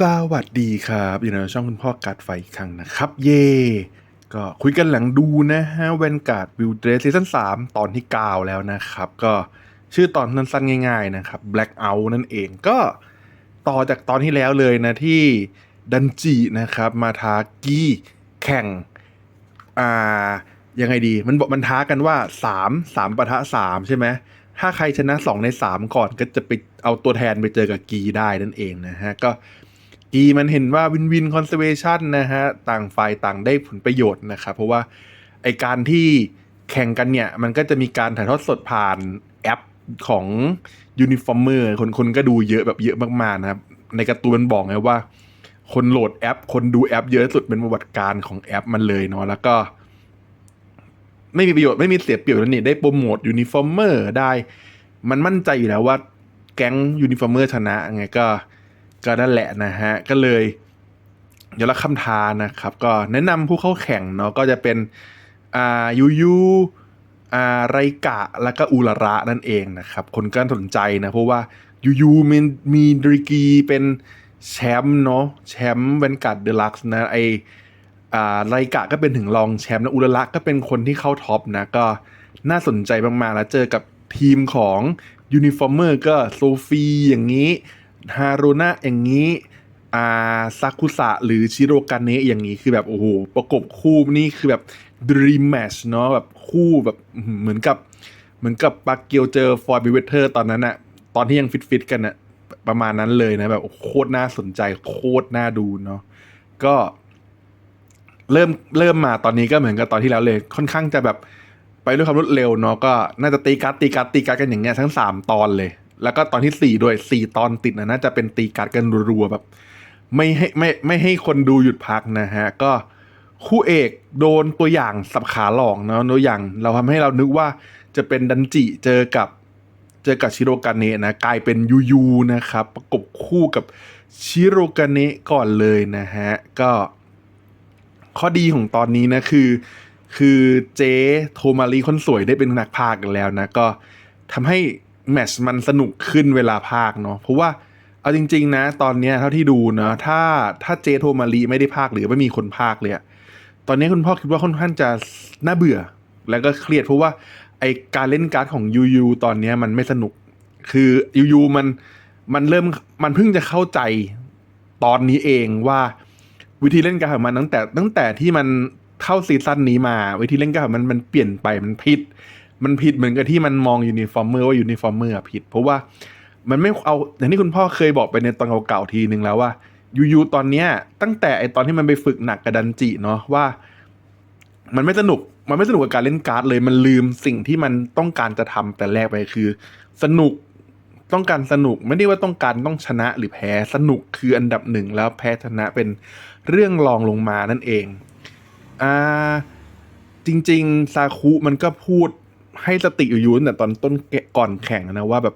สวัสดีครับอยู่ในช่องคุณพ่อการดไฟครั้งนะครับ เย่ก็คุยกันหลังดูนะฮะเวนการ์ดวิวเดรสซีซั่น3ตอนที่ 9 แล้วนะครับ ก็ชื่อตอนสั้นๆง่ายๆนะครับ Blackout นั่นเองก็ต่อจากตอนที่แล้วเลยนะที่ดันจินะครับ มาท้ากี้แข่ง อ่า ยังไงดีมันบอกมันท้ากันว่าสามสามปะทะสามใช่ไหมถ้าใครชนะสองในสามก่อนก็จะไปเอาตัวแทนไปเจอกับกีได้นั่นเองนะฮะก็ กีมันเห็นว่าวินวินคอนเซเวชันนะฮะต่างฝ่ายต่างได้ผลประโยชน์นะครับเพราะว่าไอการที่แข่งกันเนี่ย มันก็จะมีการถ่ายทอดสดผ่านแอปของ Uniformer คนคนก็ดูเยอะแบบเยอะมากๆนะครับ ในการ์ตูนมันบอกไงว่า คนโหลดแอป คนดูแอปเยอะสุดเป็นประวัติการของแอปมันเลยเนาะแล้วก็ ไม่มีประโยชน์ไม่มีเสียเปรียบแล้วนี่ได้โปรโมทยูนิฟอร์มเมอร์ได้ มันมั่นใจอยู่แล้วว่าแก๊งยูนิฟอร์มเมอร์ชนะไงก็ ก็นั่นแหละนะฮะ ก็เลยเดี๋ยวละคำทานะครับ ก็แนะนำผู้เข้าแข่งเนาะก็จะเป็นอ่ายูยูอ่าไรกะแล้วก็อุระระนั่นเองนะครับ คนก็สนใจนะ เพราะว่ายูยูมีมีดริกีเป็นแชมป์เนาะแชมป์เวนการ์ดเดลักซ์นะไออ่าไรกะก็เป็นถึงรองแชมป์นะอุระระก็เป็นคนที่เข้าท็อปนะก็น่าสนใจมากๆแล้วเจอกับทีมของยูนิฟอร์เมอร์ก็โซฟีอย่างนี้ ฮารุนะอย่างนี้อาซากุสะหรือชิโรกาเนะอย่างนี้คือแบบโอ้โหประกบคู่นี่คือแบบ Dream Match เนาะแบบคู่แบบเหมือนกับเหมือนกับปาเกียวเจอฟอร์บิเวเทอร์ตอนนั้นอะตอนที่ยังฟิตๆกันอะประมาณนั้นเลยนะแบบโคตรน่าสนใจโคตรน่าดูเนาะก็เริ่มเริ่มมาตอนนี้ก็เหมือนกับตอนที่แล้วเลย ค่อนข้างจะแบบไปด้วยความรวดเร็วเนาะก็น่าจะตีการ์ดตีการ์ดตีการ์ดกันอย่างเงี้ยทั้งสามตอนเลย แล้วก็ตอนที่สี่ด้วยสี่ตอนติดนะน่าจะเป็นตีการ์ดกันรัวๆแบบ ไม่ให้ไม่ไม่ให้คนดูหยุดพักนะฮะ ก็คู่เอกโดนตัวอย่างสับขาหลอกเนาะตัวอย่างเราทำให้เรานึกว่าจะเป็นดันจิเจอกับเจอกับชิโรกาเนะนะกลายเป็นยูยูนะครับ ประกบคู่กับชิโรกาเนะก่อนเลยนะฮะ ก็ ข้อดีของตอนนี้นะคือ คือเจ๊โทมารีคนสวยได้เป็นนักพากย์กันแล้วนะ ก็ทำให้ แมชมันสนุกขึ้นเวลาพากย์เนาะเพราะว่าเอาจริง ๆ นะ ตอนเนี้ยเท่าที่ดูเนาะถ้าถ้าเจโทมารีไม่ได้พากย์หรือไม่มีคนพากย์เลยอะตอนนี้คุณพ่อคิดว่าค่อนข้างจะน่าเบื่อ แล้วก็เครียดเพราะว่าไอการเล่นการ์ดของยูยูตอนเนี้ยมันไม่สนุก คือยูยูมันมันเริ่มมันเพิ่งจะเข้าใจตอนนี้เองว่า วิธีเล่นการ์ดของมันตั้งแต่ตั้งแต่ที่มันเข้าซีซั่นนี้มา วิธีเล่นการ์ดของมันมันเปลี่ยนไปมันผิด มันผิดเหมือนกับที่มันมองยูนิฟอร์มเมอร์ว่ายูนิฟอร์มเมอร์ผิด เพราะว่ามันไม่เอาอย่างที่คุณพ่อเคยบอกไปในตอนเก่าๆทีนึงแล้วว่ายูยูตอนเนี้ย ตั้งแต่ไอตอนที่มันไปฝึกหนักกับดันจิเนาะว่า มันไม่สนุกมันไม่สนุกกับการเล่นการ์ดเลย มันลืมสิ่งที่มันต้องการจะทำแต่แรกไปคือ สนุกต้องการสนุกไม่ได้ว่าต้องการต้องชนะหรือแพ้สนุกคืออันดับหนึ่งแล้วแพ้ชนะเป็นเรื่องรองลงมานั่นเองอ่าจริง ๆ ซาคุมันก็พูด ให้สติอยู่ตั้งแต่ตอนต้นก่อนแข่งนะว่าแบบ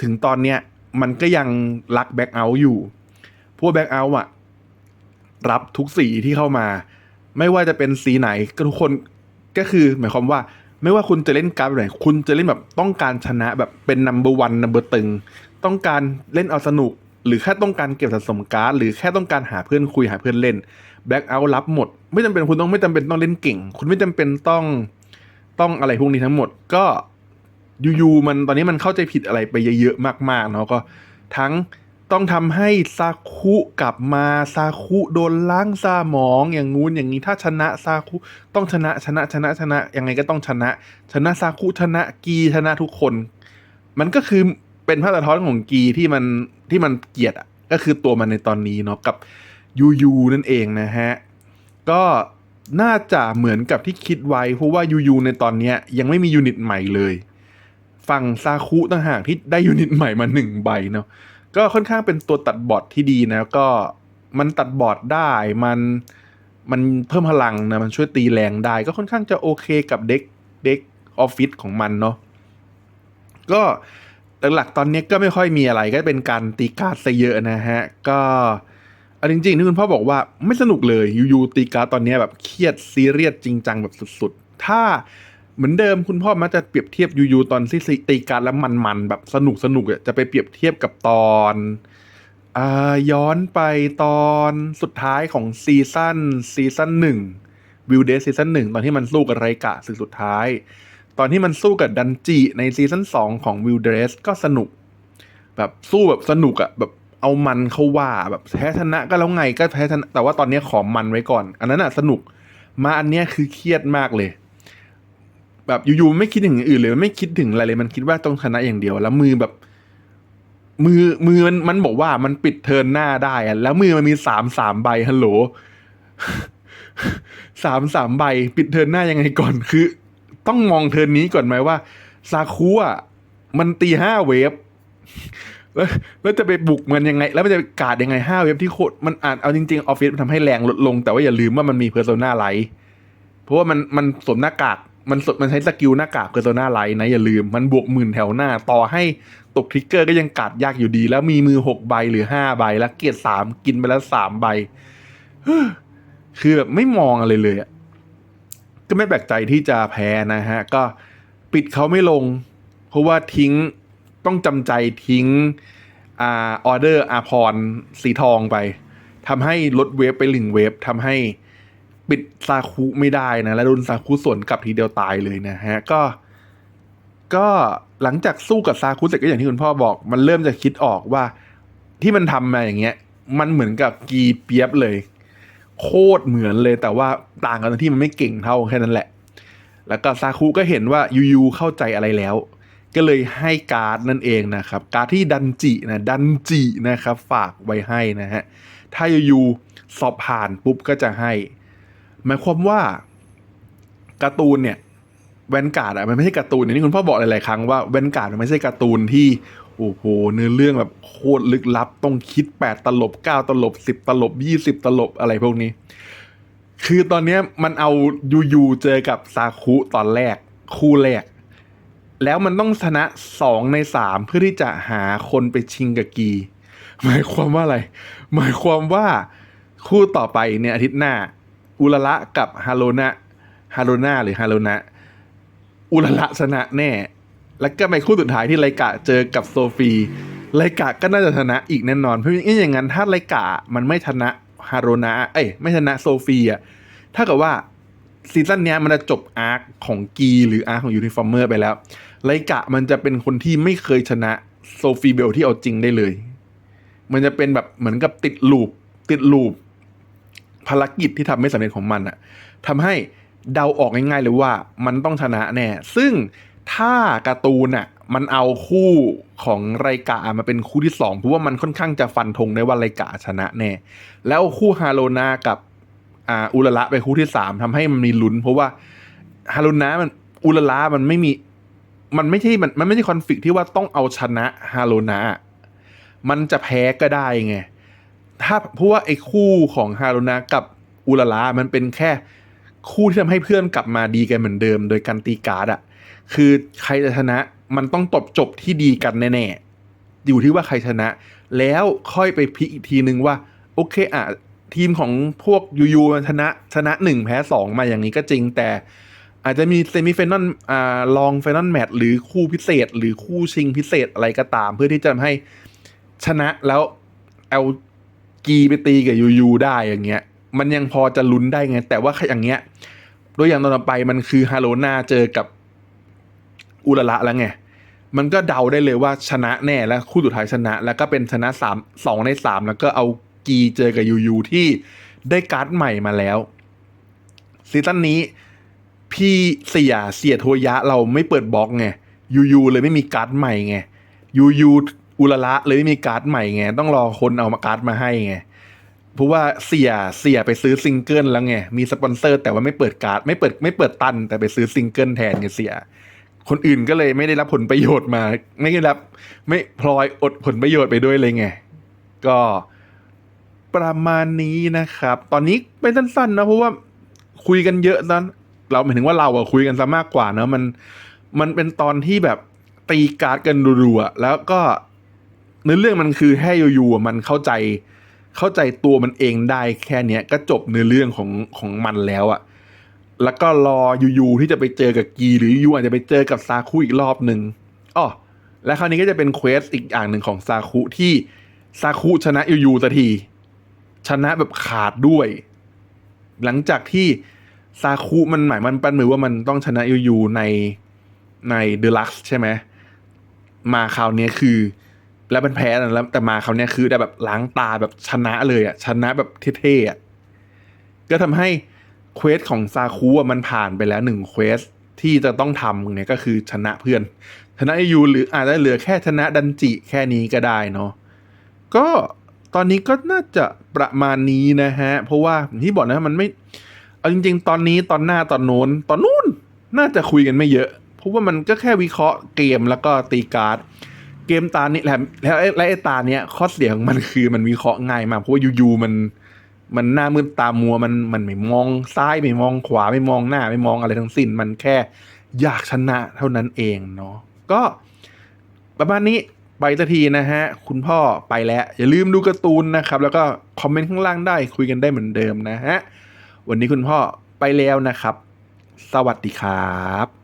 ถึงตอนเนี้ยมันก็ยังรักแบ็กเอาท์อยู่ พวกแบ็กเอาท์อะรับทุกสีที่เข้ามา ไม่ว่าจะเป็นสีไหนก็ทุกคนก็คือ หมายความว่า ไม่ว่าคุณจะเล่นการ์ดไหน คุณจะเล่นแบบต้องการชนะแบบเป็นนัมเบอร์วันนัมเบอร์ตึง ต้องการเล่นเอาสนุก หรือแค่ต้องการเก็บสะสมการ์ดหรือแค่ต้องการหาเพื่อนคุยหาเพื่อนเล่นแบ็กเอาท์รับหมด ไม่จำเป็นคุณต้องไม่จำเป็นต้องเล่นเก่ง คุณไม่จำเป็นต้อง ต้องอะไรพวกนี้ทั้งหมดก็ยูยูมันตอนนี้มันเข้าใจผิดอะไรไปเยอะๆมากๆเนาะก็ทั้งต้องทำให้ซาคุกลับมาซาคุโดนล้างซาหมองอย่างงู้นอย่างนี้ถ้าชนะซาคุต้องชนะชนะชนะชนะยังไงก็ต้องชนะ ชนะซาคุชนะกีชนะทุกคน มันก็คือเป็นภาพสะท้อนของกีที่มันที่มันเกลียดอะก็คือตัวมันในตอนนี้เนาะกับยูยูนั่นเองนะฮะก็ น่าจะเหมือนกับที่คิดไว้ เพราะว่ายูยูในตอนนี้ยังไม่มียูนิตใหม่เลยฝั่งซาคุต่างหากที่ได้ยูนิตใหม่มาหนึ่งใบเนาะก็ค่อนข้างเป็นตัวตัดบอดที่ดีนะก็มันตัดบอดได้มันมันเพิ่มพลังนะมันช่วยตีแรงได้ ก็ค่อนข้างจะโอเคกับเด็กเด็กออฟฟิศของมันเนาะก็หลักๆตอนนี้ก็ไม่ค่อยมีอะไรก็เป็นการตีการ์ดซะเยอะนะฮะ ก็ อาจริงๆที่คุณพ่อบอกว่าไม่สนุกเลยยูๆตีการ์ดตอนนี้แบบเครียดซีเรียสจริงจังแบบสุดๆ ถ้าเหมือนเดิมคุณพ่อมักจะเปรียบเทียบยูๆตอนที่ตีการ์ดแล้วมันๆแบบสนุกสนุกๆอะจะไปเปรียบเทียบกับตอนอย้อนไปตอนสุดท้ายของซีซั่นซีซั่นหนึ่งวิวเดสซีซั่นหนึ่งตอนที่มันสู้กับไรกะสึกสุดท้าย ตอนที่มันสู้กับดันจิในซีซั่นสองของวิวเดสก็สนุก แบบสู้แบบสนุกอะแบบ เอามันเข้าว่าแบบแพ้ชนะก็แล้วไงก็แพ้ชนะแต่ว่าตอนนี้ขอมันไว้ก่อน อันนั้นอะสนุกมาอันเนี้ยคือเครียดมากเลย แบบอยู่ๆไม่คิดถึงอื่นเลยไม่คิดถึงอะไรเลย มันคิดว่าต้องชนะอย่างเดียว แล้วมือแบบ มือมือมันมันบอกว่ามันปิดเทินหน้าได้อะแล้วมือมันมีสามสามใบฮัลโหลสามสามใบ ปิดเทินหน้ายังไงก่อนคือ ต้องมองเทินนี้ก่อนไหมว่าซาคุอะมันตีห้าเวฟ แล้วแล้วจะไปบุกมันยังไง แล้วมันจะกาดยังไงห้าเวฟที่โคตรมันอ่านเอาจริงๆออฟฟิศมันทำให้แรงลดลง แต่ว่าอย่าลืมว่ามันมีเพอร์โซนาไลท์เพราะว่ามันมันสวมหน้ากากมันสดมันใช้สกิลหน้ากากเพอร์โซนาไลท์นะอย่าลืมมันบวกหมื่นแถวหน้า ต่อให้ตกทริกเกอร์ก็ยังกัดยากอยู่ดี แล้วมีมือหกใบหรือห้าใบ แล้วเกียรสามกินไปแล้วสามใบคือแบบไม่มองอะไรเลยอะก็ไม่แปลกใจที่จะแพ้นะฮะ ก็ปิดเขาไม่ลง เพราะว่าทิ้ง ต้องจำใจทิ้งออเดอร์อาพรสีทองไปทำให้ลดเวฟไปหนึ่งเวฟทำให้ปิดซาคุไม่ได้นะ แล้วโดนซาคุส่วนกลับทีเดียวตายเลยนะฮะ ก็ ก็หลังจากสู้กับซาคุเสร็จก็อย่างที่คุณพ่อบอก มันเริ่มจะคิดออกว่าที่มันทำมาอย่างเงี้ย มันเหมือนกับกีเปียบเลย โคตรเหมือนเลยแต่ว่าต่างกันตรงที่มันไม่เก่งเท่าแค่นั้นแหละ แล้วก็ซาคุก็เห็นว่ายูยูเข้าใจอะไรแล้ว ก็เลยให้การ์ดนั่นเองนะครับ การ์ดที่ดันจินะดันจินะครับฝากไว้ให้นะฮะถ้าอยูยูสอบผ่านปุ๊บก็จะให้หมายความว่าการ์ตูนเนี่ยแวนการ์ดอะมันไม่ใช่การ์ตูนอย่างที่คุณพ่อบอกหลายๆครั้งว่าแวนการ์ดมันไม่ใช่การ์ตูนที่โอ้โหเนื้อเรื่องแบบโคตรลึกลับ ต้องคิด 8 ตลบ 9 ตลบ 10 ตลบ 20 ตลบอะไรพวกนี้ คือตอนนี้มันเอายูยูเจอกับซาคุตอนแรก คู่แรก แล้วมันต้องชนะสองในสามเพื่อที่จะหาคนไปชิงกับกี หมายความว่าอะไร หมายความว่าคู่ต่อไปเนี่ยอาทิตย์หน้า อุลละกับฮาโลนะฮาโลนาหรือฮาโลนะอุลละชนะแน่ แล้วก็ไปคู่สุดท้ายที่ไลกะเจอกับโซฟีไลกะก็น่าจะชนะอีกแน่นอน เพราะงั้อย่างนั้นถ้าไลกะมันไม่ชนะฮาโรนะเอ้ยไม่ชนะโซฟีอะถ้ากับว่า ซีซั่นนี้มันจะจบอาร์คของกีหรืออาร์คของยูนิฟอร์เมอร์ไปแล้วไลกะมันจะเป็นคนที่ไม่เคยชนะโซฟีเบลที่เอาจริงได้เลย มันจะเป็นแบบเหมือนกับติดลูปติดลูปภารกิจที่ทำไม่สำเร็จของมันอะทำให้เดาออกง่ายๆเลยว่ามันต้องชนะแน่ ซึ่งถ้าการ์ตูนอะมันเอาคู่ของไรกะมาเป็นคู่ที่สองเพราะว่ามันค่อนข้างจะฟันธงได้ว่าไรกะชนะแน่ แล้วคู่ฮาโลนากับ อ่าอุลละไปคู่ที่สามทำให้มันมีลุ้น เพราะว่าฮาโลนามันอุลละมันไม่มี มันไม่ใช่มันมันไม่ใช่คอนฟ lict ที่ว่าต้องเอาชนะฮาโลนามันจะแพ้ก็ได้ไงถ้าเพราะว่าไอ้คู่ของฮารุนะกับอุลลามันเป็นแค่คู่ที่ทำให้เพื่อนกลับมาดีกันเหมือนเดิม โดยการตีการ์ดอะคือใครจะชนะมันต้องตบจบที่ดีกันแน่ๆอยู่ที่ว่าใครชนะ แล้วค่อยไปพิอีกทีนึงว่า โอเคอะ ทีมของพวกยูยูชนะชนะหนึ่งแพ้สองมาอย่างนี้ก็จริง แต่อาจจะมีเซมิไฟนอลอ่าลองไฟนอลแมตช์หรือคู่พิเศษ หรือคู่ชิงพิเศษอะไรก็ตาม เพื่อที่จะทำให้ชนะแล้วเอากีไปตีกับยูยูได้อย่างเงี้ย มันยังพอจะลุ้นได้ไง แต่ว่าอย่างเงี้ยตัวอย่างต่อไปมันคือฮาโลนาเจอกับอุลละแล้วไงมันก็เดาได้เลยว่าชนะแน่แล้วคู่สุดท้ายชนะ แล้วก็เป็นชนะสามสองในสามแล้วก็เอา กีเจอกับยูยูที่ได้การ์ดใหม่มาแล้วซีซั่นนี้ พี่เสียเสียโทยะเราไม่เปิดบล็อกไงยูยูเลยไม่มีการ์ดใหม่ไงยูยูอุลละเลยไม่มีการ์ดใหม่ไงต้องรอคนเอามาการ์ดมาให้ไงเพราะว่าเสียเสียไปซื้อซิงเกิลแล้วไงมีสปอนเซอร์ แต่ว่าไม่เปิดการ์ดไม่เปิดไม่เปิดตัน แต่ไปซื้อซิงเกิลแทนไงเสีย คนอื่นก็เลยไม่ได้รับผลประโยชน์มา ไม่ได้รับ ไม่พลอยอดผลประโยชน์ไปด้วยเลยไงก็ ประมาณนี้นะครับ ตอนนี้เป็นสั้นๆนะเพราะว่าคุยกันเยอะนั้นเราหมายถึงว่าเราอะคุยกันซะมากกว่าเนอะมันมันเป็นตอนที่แบบตีการ์ดกันรัวๆแล้วก็เนื้อเรื่องมันคือแค่อยู่ๆมันเข้าใจเข้าใจตัวมันเองได้แค่เนี้ยก็จบเนื้อเรื่องของของมันแล้วอะแล้วก็รอยูๆที่จะไปเจอกับกีหรือยูอาจจะไปเจอกับซาคุอีกรอบหนึ่งอ๋อและคราวนี้ก็จะเป็นเควสอีกอย่างหนึ่งของซาคุที่ซาคุชนะยูยูสักที ชนะแบบขาดด้วย หลังจากที่ซาคุมันหมายมันป็นมือว่ามันต้องชนะยูยูในในเดลักซ์ใช่ไหมมาคราวนี้คือ แล้วมันแพ้แล้วแต่มาคราวนี้คือได้แบบล้างตาแบบชนะเลยอะชนะแบบเท่ๆอะก็ทำให้เควสของซาคุอะมันผ่านไปแล้วหนึ่งเควสที่จะต้องทำเนี่ยก็คือชนะเพื่อน ชนะยูหรืออาจจะเหลือแค่ชนะดันจิแค่นี้ก็ได้เนาะก็ ตอนนี้ก็น่าจะประมาณนี้นะฮะ เพราะว่าที่บอกนะมันไม่ เอาจริง ๆ ตอนนี้ตอนหน้าตอนโน้นตอนนู้นน่าจะคุยกันไม่เยอะ เพราะว่ามันก็แค่วิเคราะห์เกมแล้วก็ตีการ์ด เกมตานี้แหละแล้วไอ้และไอ้ตาเนี้ยข้อเสียของมันคือมันวิเคราะห์ง่ายมากเพราะว่ายูๆมันมันหน้ามืดตามัวมันมันไม่มองซ้ายไม่มองขวาไม่มองหน้าไม่มองอะไรทั้งสิ้น มันแค่อยากชนะเท่านั้นเองเนาะก็ประมาณนี้ ไปสักทีนะฮะ คุณพ่อไปแล้ว อย่าลืมดูการ์ตูนนะครับ แล้วก็คอมเมนต์ข้างล่างได้คุยกันได้เหมือนเดิมนะฮะ วันนี้คุณพ่อไปแล้วนะครับ สวัสดีครับ